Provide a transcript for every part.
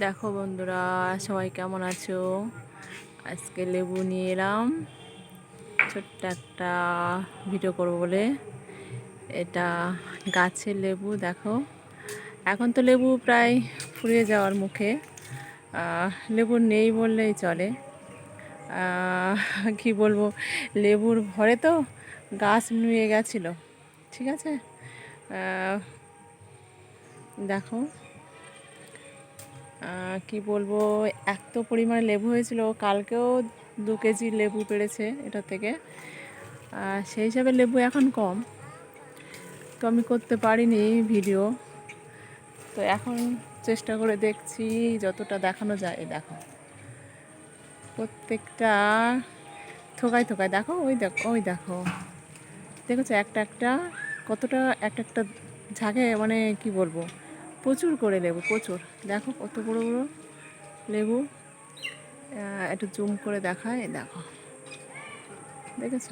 দেখো বন্ধুরা, সবাই কেমন আছো? আজকে লেবু নিয়ে এলাম। ছোট্ট একটা ভিডিও করব বলে। এটা গাছের লেবু, দেখো। এখন তো লেবু প্রায় ফুরিয়ে যাওয়ার মুখে। লেবু নেই বললেই চলে। কি বলব, লেবুর ভরে তো গাছ নুয়ে গেছিল। ঠিক আছে? দেখো। কি বলব, এত পরিমাণে লেবু হয়েছিল, কালকেও দু কেজি লেবু পেড়েছে এটা থেকে। সেই হিসাবে লেবু এখন কম। তো আমি করতে পারিনি ভিডিও। তো এখন চেষ্টা করে দেখছি যতটা দেখানো যায়। দেখো, প্রত্যেকটা থোকায় থোকায় দেখো, ওই দেখো ওই দেখো। দেখেছ একটা একটা, কতটা একটা একটা ঝাঁকে মানে কি বলব প্রচুর করে লেবু, প্রচুর। দেখো কত বড় বড় লেবু। একটু জুম করে দেখায় দেখো। দেখেছ?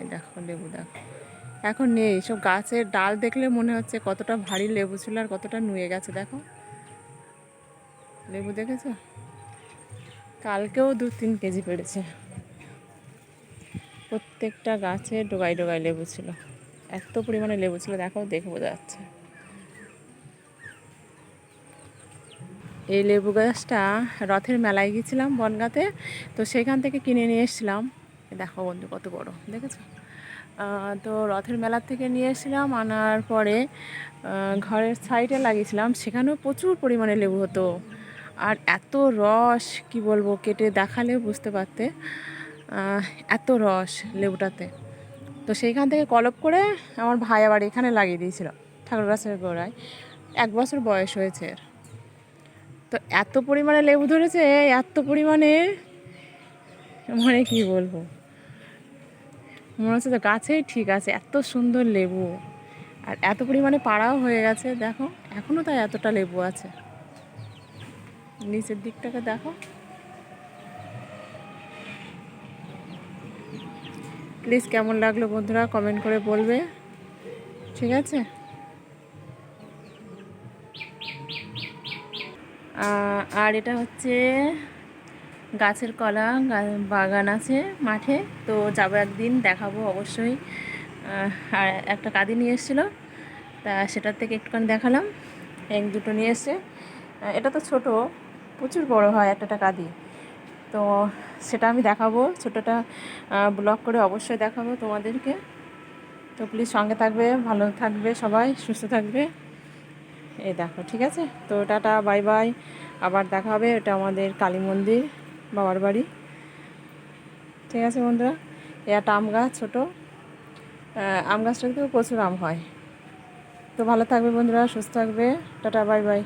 এই দেখো লেবু, দেখো। এখন নেই, সব গাছের ডাল দেখলে মনে হচ্ছে কতটা ভারী লেবু ছিল আর কতটা নুয়ে গেছে, দেখো। লেবু দেখেছ? কালকেও দু তিন কেজি পেড়েছে। প্রত্যেকটা গাছে ডোগায় ডোগায় লেবু ছিল। এত পরিমাণে লেবু ছিল, দেখো, দেখে বোঝা যাচ্ছে। এই লেবু গাছটা রথের মেলায় গিয়েছিলাম বনগাতে, তো সেখান থেকে কিনে নিয়ে এসেছিলাম। দেখো বন্ধু, কত বড়, দেখেছ? তো রথের মেলার থেকে নিয়ে এসেছিলাম, আনার পরে ঘরের সাইডে লাগিয়েছিলাম, সেখানেও প্রচুর পরিমাণে লেবু হতো। আর এত রস, কি বলব, কেটে দেখালে বুঝতে পারতে এত রস লেবুটাতে। তো সেইখান থেকে কলপ করে আমার ভাই আবার এখানে লাগিয়ে দিয়েছিল ঠাকুর গাছের গোড়ায়। এক বছর বয়স হয়েছে এর। তো এত পরিমাণে লেবু ধরেছে, এত পরিমাণে মানে কি বলব? মনে হচ্ছে তো গাছেই ঠিক আছে, এত সুন্দর লেবু। আর এত পরিমাণে পাড়াও হয়ে গেছে, দেখো এখনও তাই এতটা লেবু আছে। নিচের দিকটাকে দেখো। প্লিজ কেমন লাগল বন্ধুরা কমেন্ট করে বলবে। ঠিক আছে? আর এটা হচ্ছে গাছের কলা বাগান আছে মাঠে তো যাব একদিন দেখাবো অবশ্যই। আর একটা কাঁদি নিয়ে এসেছিল তা সেটার থেকে একটুখানি দেখালাম। এক দুটো নিয়ে আহ, এটা তো ছোট প্রচুর বড় হয় একটা একটা কাঁদি। তো সেটা আমি দেখাবো, ছোটোটা ব্লগ করে অবশ্যই দেখাবো তোমাদেরকে। তো প্লিজ সঙ্গে থাকবে, ভালো থাকবে সবাই, সুস্থ থাকবে। এই দেখো, ঠিক আছে? তো টাটা বাই বাই আবার দেখা হবে, এটা আমাদের কালী মন্দির, বাবার বাড়ি। ঠিক আছে বন্ধুরা? এ একটা আম গাছ ছোটো। আম গাছটা গাছটাতেও প্রচুর আম হয়। তো ভালো থাকবে বন্ধুরা, সুস্থ থাকবে। Tata bye bye